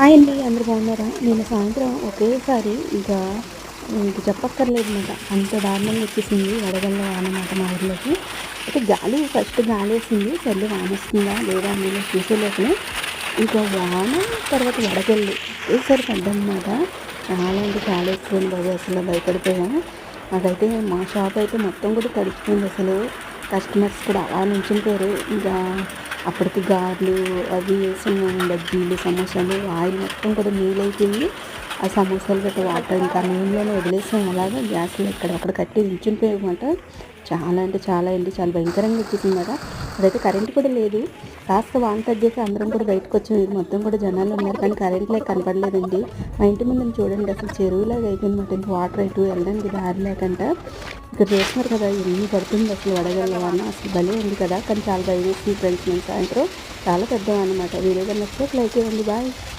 Hi అండి అందరు బాగున్నారా? నేను సాయంత్రం ఒకేసారి ఇంకా ఇంక చెప్పక్కర్లేదు అనమాట అంత దారుణంగా వచ్చేసింది వడగల్ల వాన మా ఊర్లోకి. అయితే గాలి ఫస్ట్ గాలి వేసింది చల్లి వానిస్తుందా లేదా నేను చూసే లోపలే ఇంకా వాన తర్వాత వడగల్లు ఒకేసారి పడ్డమాట చాలా అంటే చాలా ఎక్కువ బాబు అసలు భయపడిపోయాము అదైతే మా షాప్ అయితే మొత్తం కూడా తడిచిపోయింది అసలు. కస్టమర్స్ కూడా అలా నుంచుంటారు. ఇంకా అప్పటికి గారెలు అవి వేసాము బజ్జీలు సమోసాలు ఆయిల్ మొత్తం కూడా నీళ్ళు అయిపోయింది ఆ సమోసాలు గట్రా వాటర్ ఇంకా నీళ్ళలోనే వదిలేసాం. అలాగా గ్యాస్లో ఎక్కడ అక్కడ కట్టి నిల్చుండిపోయామన్నమాట చాలా అంటే చాలా అండి చాలా భయంకరంగా వచ్చేసింది కదా అదైతే కరెంట్ కూడా లేదు. కాస్త వాన తగ్గాక అందరం కూడా బయటకు వచ్చాం. ఇది మొత్తం కూడా జనాలు ఉన్నారు కానీ కరెంట్ లేక కనపడలేదండి మా ఇంటి ముందు చూడండి అసలు చెరువులాగా అయిపోయింది వాటర్ ఇటు వెళ్ళడానికి దారి లేకుండా. ఇక్కడ చూస్తున్నారు కదా ఎన్ని పడుతుంది అసలు వడగలవాన అసలు భలే ఉంది కదా. కానీ చాలా భయం ఫ్రెండ్స్ నేను సాయంత్రం చాలా పెద్దవన్నమాట వీడియో కన్నా వస్తే లైక్ ఇవ్వండి బాయ్.